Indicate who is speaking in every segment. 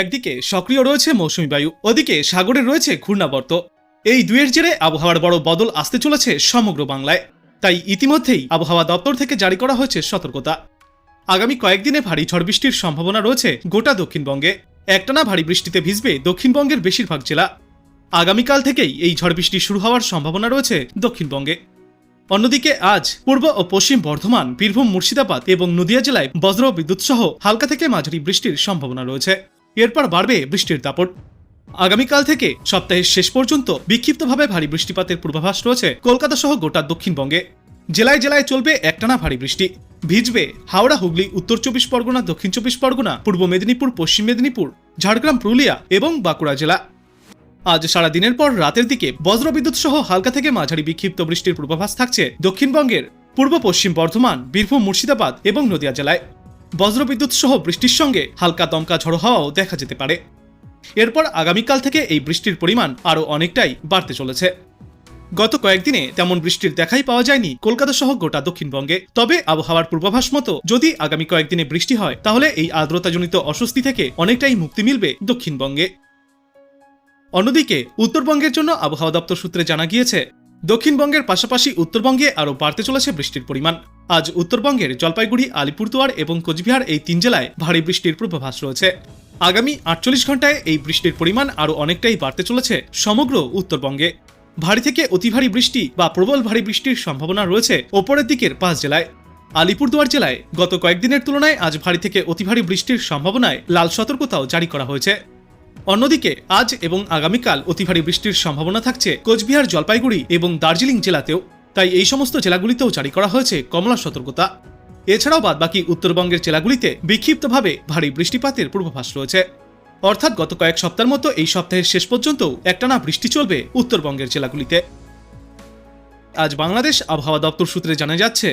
Speaker 1: একদিকে সক্রিয় রয়েছে মৌসুমী বায়ু, ওদিকে সাগরে রয়েছে ঘূর্ণাবর্ত। এই দুয়ের জেরে আবহাওয়ার বড় বদল আসতে চলেছে সমগ্র বাংলায়। তাই ইতিমধ্যেই আবহাওয়া দপ্তর থেকে জারি করা হয়েছে সতর্কতা। আগামী কয়েকদিনে ভারী ঝড় বৃষ্টির সম্ভাবনা রয়েছে গোটা দক্ষিণবঙ্গে। একটানা ভারী বৃষ্টিতে ভিজবে দক্ষিণবঙ্গের বেশিরভাগ জেলা। আগামীকাল থেকেই এই ঝড় বৃষ্টি শুরু হওয়ার সম্ভাবনা রয়েছে দক্ষিণবঙ্গে। অন্যদিকে আজ পূর্ব ও পশ্চিম বর্ধমান, বীরভূম, মুর্শিদাবাদ এবং নদিয়া জেলায় বজ্র বিদ্যুৎ সহ হালকা থেকে মাঝারি বৃষ্টির সম্ভাবনা রয়েছে। এরপর বাড়বে বৃষ্টির দাপট। আগামীকাল থেকে সপ্তাহের শেষ পর্যন্ত বিক্ষিপ্তভাবে ভারী বৃষ্টিপাতের পূর্বাভাস রয়েছে কলকাতা সহ গোটা দক্ষিণবঙ্গে। জেলায় জেলায় চলবে একটানা ভারী বৃষ্টি। ভিজবে হাওড়া, হুগলি, উত্তর চব্বিশ পরগনা, দক্ষিণ চব্বিশ পরগনা, পূর্ব মেদিনীপুর, পশ্চিম মেদিনীপুর, ঝাড়গ্রাম, পুরুলিয়া এবং বাঁকুড়া জেলা। আজ সারা দিনের পর রাতের দিকে বজ্রবিদ্যুৎ সহ হালকা থেকে মাঝারি বিক্ষিপ্ত বৃষ্টির পূর্বাভাস থাকছে দক্ষিণবঙ্গের পূর্ব পশ্চিম বর্ধমান, বীরভূম, মুর্শিদাবাদ এবং নদিয়া জেলায়। বজ্রবিদ্যুৎ সহ বৃষ্টির সঙ্গে হালকা দমকা ঝড়ো হওয়াও দেখা যেতে পারে। এরপর আগামীকাল থেকে এই বৃষ্টির পরিমাণ আরও অনেকটাই বাড়তে চলেছে। গত কয়েকদিনে তেমন বৃষ্টির দেখাই পাওয়া যায়নি কলকাতা সহ গোটা দক্ষিণবঙ্গে। তবে আবহাওয়ার পূর্বাভাস মতো যদি আগামী কয়েকদিনে বৃষ্টি হয়, তাহলে এই আর্দ্রতাজনিত অস্বস্তি থেকে অনেকটাই মুক্তি মিলবে দক্ষিণবঙ্গে। অন্যদিকে, উত্তরবঙ্গের জন্য আবহাওয়া দপ্তর সূত্রে জানা গিয়েছে, দক্ষিণবঙ্গের পাশাপাশি উত্তরবঙ্গে আরও বাড়তে চলেছে বৃষ্টির পরিমাণ। আজ উত্তরবঙ্গের জলপাইগুড়ি, আলিপুরদুয়ার এবং কোচবিহার এই তিন জেলায় ভারী বৃষ্টির পূর্বাভাস রয়েছে। আগামী আটচল্লিশ ঘন্টায় এই বৃষ্টির পরিমাণ আরও অনেকটাই বাড়তে চলেছে সমগ্র উত্তরবঙ্গে। ভারী থেকে অতি ভারী বৃষ্টি বা প্রবল ভারী বৃষ্টির সম্ভাবনা রয়েছে ওপরের দিকের পাঁচ জেলায়। আলিপুরদুয়ার জেলায় গত কয়েকদিনের তুলনায় আজ ভারী থেকে অতি ভারী বৃষ্টির সম্ভাবনায় লাল সতর্কতাও জারি করা হয়েছে। অন্যদিকে আজ এবং আগামীকাল অতি ভারী বৃষ্টির সম্ভাবনা থাকছে কোচবিহার, জলপাইগুড়ি এবং দার্জিলিং জেলাতেও। তাই এই সমস্ত জেলাগুলিতেও জারি করা হয়েছে কমলা সতর্কতা। এছাড়াও বাদবাকি উত্তরবঙ্গের জেলাগুলিতে বিক্ষিপ্তভাবে ভারী বৃষ্টিপাতের পূর্বাভাস রয়েছে। অর্থাৎ গত কয়েক সপ্তাহের মতো এই সপ্তাহের শেষ পর্যন্ত একটানা বৃষ্টি চলবে উত্তরবঙ্গের জেলাগুলিতে। আজ বাংলাদেশ আবহাওয়া দপ্তর সূত্রে জানা যাচ্ছে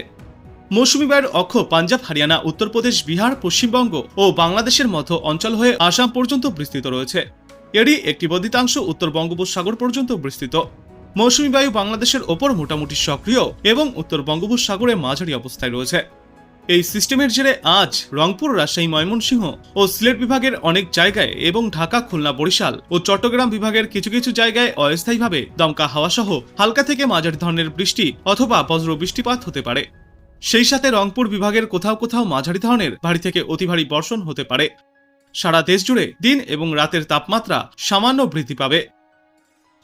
Speaker 1: মৌসুমী বায়ুর অক্ষ, পাঞ্জাব, হারিয়ানা, উত্তরপ্রদেশ, বিহার, পশ্চিমবঙ্গ ও বাংলাদেশের মধ্য অঞ্চল হয়ে আসাম পর্যন্ত বিস্তৃত রয়েছে। এরই একটি বর্ধিতাংশ উত্তর বঙ্গোপসাগর পর্যন্ত বিস্তৃত। মৌসুমী বায়ু বাংলাদেশের ওপর মোটামুটি সক্রিয় এবং উত্তর বঙ্গোপসাগরে মাঝারি অবস্থায় রয়েছে। এই সিস্টেমের জেরে আজ রংপুর, রাজশাহী, ময়মনসিংহ ও সিলেট বিভাগের অনেক জায়গায় এবং ঢাকা, খুলনা, বরিশাল ও চট্টগ্রাম বিভাগের কিছু কিছু জায়গায় অস্থায়ীভাবে দমকা হাওয়া সহ হালকা থেকে মাঝারি ধরনের বৃষ্টি অথবা বজ্র বৃষ্টিপাত হতে পারে। সেই সাথে রংপুর বিভাগের কোথাও কোথাও মাঝারি ধরনের ভারী থেকে অতি ভারী বর্ষণ হতে পারে। সারা দেশ জুড়ে দিন এবং রাতের তাপমাত্রা সামান্য বৃদ্ধি পাবে।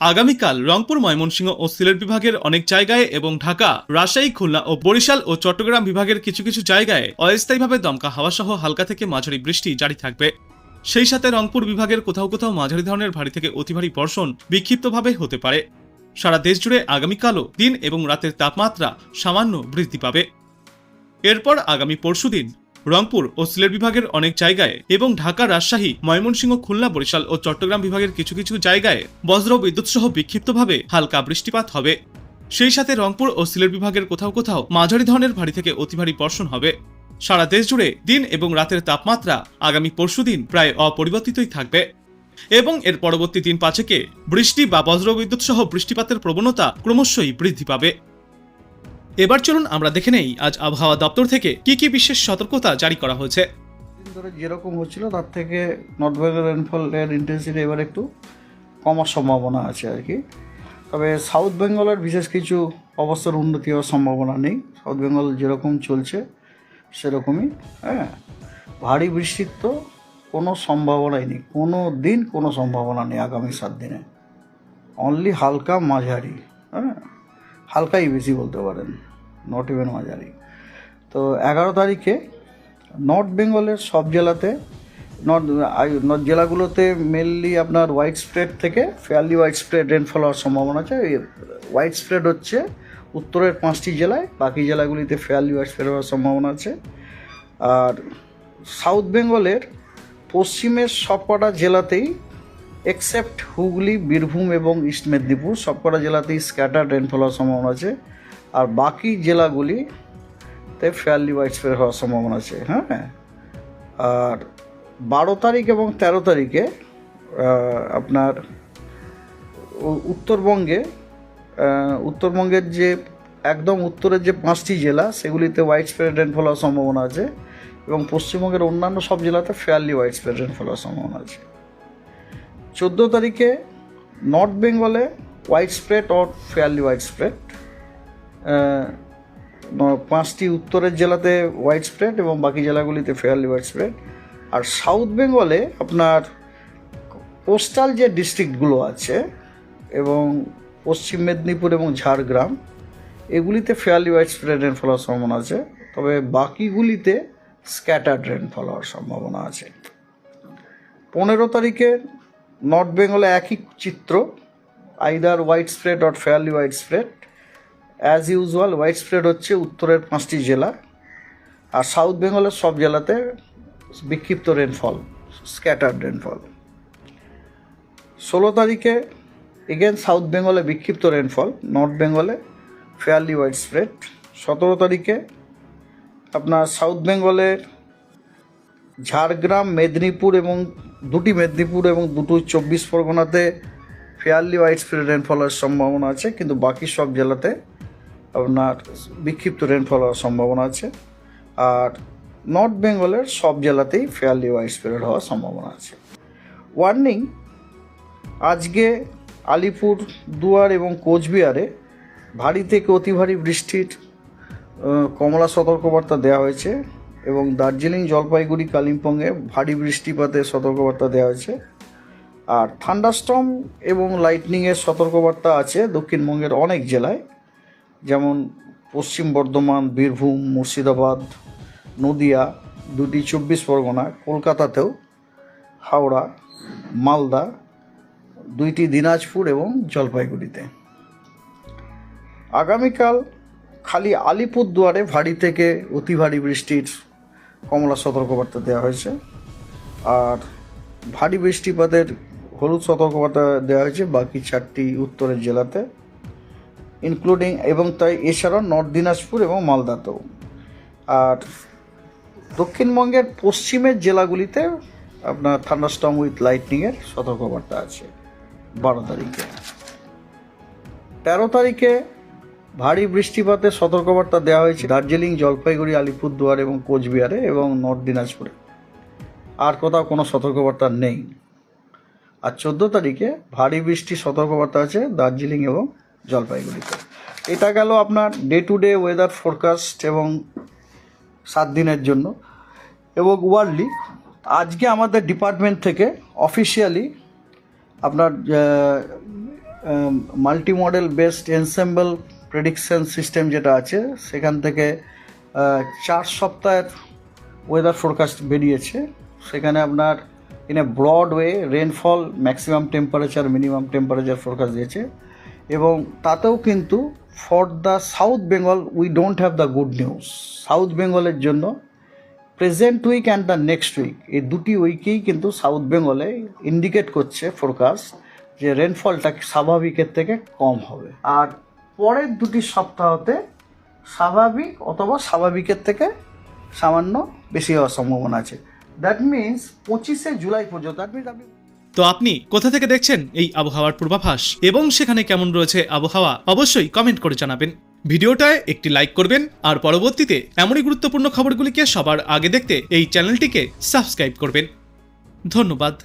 Speaker 1: আগামীকাল রংপুর, ময়মনসিংহ ও সিলেট বিভাগের অনেক জায়গায় এবং ঢাকা, রাজশাহী, খুলনা ও বরিশাল ও চট্টগ্রাম বিভাগের কিছু কিছু জায়গায় অস্থায়ীভাবে দমকা হাওয়া সহ হালকা থেকে মাঝারি বৃষ্টি জারি থাকবে। সেই সাথে রংপুর বিভাগের কোথাও কোথাও মাঝারি ধরনের ভারী থেকে অতি ভারী বর্ষণ বিক্ষিপ্তভাবে হতে পারে। সারা দেশ জুড়ে আগামীকালও দিন এবং রাতের তাপমাত্রা সামান্য বৃদ্ধি পাবে। এরপর আগামী পরশুদিন রংপুর ও সিলেট বিভাগের অনেক জায়গায় এবং ঢাকা রাজশাহী, ময়মনসিংহ, খুলনা, বরিশাল ও চট্টগ্রাম বিভাগের কিছু কিছু জায়গায় বজ্র বিদ্যুৎ সহ বিক্ষিপ্তভাবে হালকা বৃষ্টিপাত হবে। সেই সাথে রংপুর ও সিলেট বিভাগের কোথাও কোথাও মাঝারি ধরনের ভারী থেকে অতি ভারী বর্ষণ হবে। সারা দেশ জুড়ে দিন এবং রাতের তাপমাত্রা আগামী পরশুদিন প্রায় অপরিবর্তিতই থাকবে। এবং এর পরবর্তী দিন পাঁচেকে বৃষ্টি বা বজ্রবিদ্যুৎ সহ বৃষ্টিপাতের প্রবণতা ক্রমশই বৃদ্ধি পাবে। এবার চলুন আমরা দেখে নেই আজ আবহাওয়া দপ্তর থেকে কি কি বিশেষ সতর্কতা জারি করা হয়েছে।
Speaker 2: ধরে যেরকম হচ্ছিল, তার থেকে নর্থ বেঙ্গল রেনফলের ইন্টেন্সিটি এবার একটু কমার সম্ভাবনা আছে আর কি। তবে সাউথ বেঙ্গলের বিশেষ কিছু অবস্থার উন্নতি হওয়ার সম্ভাবনা নেই। সাউথ বেঙ্গল যেরকম চলছে, সেরকমই হ্যাঁ। ভারী বৃষ্টির তো কোনো সম্ভাবনাই নেই। কোনো দিন কোনো সম্ভাবনা নেই আগামী সাত দিনে। অনলি হালকা মাঝারি হ্যাঁ। হালকাই বেশি বলতে পারেন নট ইভেন মাঝারি। তো এগারো তারিখে নর্থ বেঙ্গলের সব জেলাতে নর্থ নর্থ জেলাগুলোতে মেনলি আপনার হোয়াইট স্প্রেড থেকে ফেয়ারলি হোয়াইট স্প্রেড রেনফল হওয়ার সম্ভাবনা আছে। হোয়াইট স্প্রেড হচ্ছে উত্তরের পাঁচটি জেলায়, বাকি জেলাগুলিতে ফেয়ারলি হোয়াইট স্প্রেড হওয়ার সম্ভাবনা আছে। আর সাউথ বেঙ্গলের পশ্চিমের সবকটা জেলাতেই এক্সেপ্ট হুগলি, বীরভূম এবং ইস্ট মেদিনীপুর সবকটা জেলাতেই স্ক্যাটার রেনফল হওয়ার সম্ভাবনা আছে। আর বাকি জেলাগুলিতে ফেয়ারলি হোয়াইট স্প্রেড হওয়ার সম্ভাবনা আছে হ্যাঁ? আর বারো তারিখ এবং তেরো তারিখে আপনার উত্তরবঙ্গে উত্তরবঙ্গের যে, একদম উত্তরের যে পাঁচটি জেলা, সেগুলিতে হোয়াইট স্প্রেড রেনফল হওয়ার সম্ভাবনা আছে এবং পশ্চিমবঙ্গের অন্যান্য সব জেলাতে ফেয়ারলি ওয়াইড স্প্রেড রেনফল হওয়ার সম্ভাবনা আছে। চোদ্দ তারিখে নর্থ বেঙ্গলে wide spread or fairly wide spread পাঁচটি উত্তরের জেলাতে ওয়াইড স্প্রেড এবং বাকি জেলাগুলিতে ফেয়ারলি ওয়াইড স্প্রেড আর সাউথ বেঙ্গলে আপনার কোস্টাল যে ডিস্ট্রিক্টগুলো আছে এবং পশ্চিম মেদিনীপুর এবং ঝাড়গ্রাম, এগুলিতে ফেয়ারলি ওয়াইড স্প্রেড রেনফল হওয়ার সম্ভাবনা আছে। তবে বাকিগুলিতে স্ক্যাটার্ড রেনফল হওয়ার সম্ভাবনা আছে। পনেরো তারিখে নর্থ বেঙ্গলে একই চিত্র either wide spread or fairly wide spread as usual wide spread হচ্ছে উত্তরের পাঁচটি জেলা, আর সাউথ বেঙ্গলের সব জেলাতে বিক্ষিপ্ত রেনফল স্ক্যাটার্ড রেনফল ষোলো তারিখে এগেন সাউথ বেঙ্গলে বিক্ষিপ্ত রেনফল নর্থ বেঙ্গলে ফেয়ারলি হোয়াইট স্প্রেড সতেরো তারিখে, আপনার সাউথ বেঙ্গলের ঝাড়গ্রাম, মেদিনীপুর এবং দুটি মেদিনীপুর এবং দুটো চব্বিশ পরগনাতে ফেয়ারলি হোয়াইট স্প্রেড রেনফলের সম্ভাবনা আছে, কিন্তু বাকি সব জেলাতে আপনার বিক্ষিপ্ত রেনফল হওয়ার সম্ভাবনা আছে। আর নর্থ বেঙ্গলের সব জেলাতেই ফেয়ারলি হোয়াইট স্প্রেড হওয়ার সম্ভাবনা আছে। ওয়ার্নিং আজকে আলিপুর, দুয়ার এবং কোচবিহারে ভারী থেকে অতি ভারী বৃষ্টির কমলা সতর্কবার্তা দেওয়া হয়েছে। এবং দার্জিলিং জলপাইগুড়ি কালিম্পংয়ে ভারী বৃষ্টিপাতের সতর্কবার্তা দেওয়া হয়েছে। আর থান্ডারস্টর্ম এবং লাইটনিংয়ের সতর্কবার্তা আছে দক্ষিণবঙ্গের অনেক জেলায়। যেমন পশ্চিম বর্ধমান, বীরভূম, মুর্শিদাবাদ, নদিয়া, দুটি চব্বিশ পরগনা, কলকাতাতেও, হাওড়া, মালদা, দুইটি দিনাজপুর এবং জলপাইগুড়িতে। আগামীকাল খালি আলিপুরদুয়ারে ভারী থেকে অতি ভারী বৃষ্টির কমলা সতর্কবার্তা দেওয়া হয়েছে। আর ভারী বৃষ্টিপাতের হলুদ সতর্কবার্তা দেওয়া হয়েছে বাকি চারটি উত্তরের জেলাতে ইনক্লুডিং এবং তাই এছাড়াও নর্থ দিনাজপুর এবং মালদাতেও। আর দক্ষিণবঙ্গের পশ্চিমের জেলাগুলিতে আপনার থান্ডারস্টর্ম উইথ লাইটনিংয়ের সতর্কবার্তা আছে, বারো তারিখে। তেরো তারিখে ভারী বৃষ্টিপাতের সতর্কবার্তা দেওয়া হয়েছে দার্জিলিং, জলপাইগুড়ি, আলিপুরদুয়ার এবং কোচবিহারে এবং নর্থ দিনাজপুরে। আর কোথাও কোনো সতর্কবার্তা নেই। আর চোদ্দ তারিখে ভারী বৃষ্টির সতর্কবার্তা আছে দার্জিলিং এবং জলপাইগুড়িতে। এটা গেল আপনার day to day weather forecast এবং সাত দিনের জন্য। এবং ওয়ার্ল্ডলি আজকে আমাদের ডিপার্টমেন্ট থেকে অফিসিয়ালি আপনার multi model based ensemble prediction system যেটা আছে, সেখান থেকে চার সপ্তাহের ওয়েদার ফোরকাস্ট বেরিয়েছে। সেখানে আপনার in a broad way rainfall maximum temperature minimum temperature forecast দিয়েছে। এবং তাতেও কিন্তু for the South Bengal we don't have the good news South বেঙ্গলের জন্য present week and the next week এই দুটি উইকেই কিন্তু সাউথ বেঙ্গলে ইন্ডিকেট করছে ফোরকাস্ট যে রেনফলটা স্বাভাবিকের থেকে কম হবে। আর পরের দুটি সপ্তাহতে স্বাভাবিক অথবা স্বাভাবিকের থেকে সামান্য বেশি হওয়ার সম্ভাবনা আছে। দ্যাট মিন্স পঁচিশে জুলাই পর্যন্ত
Speaker 1: তো আপনি কোথা থেকে দেখছেন এই আবহাওয়ার পূর্বাভাস এবং সেখানে কেমন রয়েছে আবহাওয়া অবশ্যই কমেন্ট করে জানাবেন। ভিডিওটায় একটি লাইক করবেন, আর পরবর্তীতে এমনই গুরুত্বপূর্ণ খবরগুলিকে সবার আগে দেখতে এই চ্যানেলটিকে সাবস্ক্রাইব করবেন। ধন্যবাদ।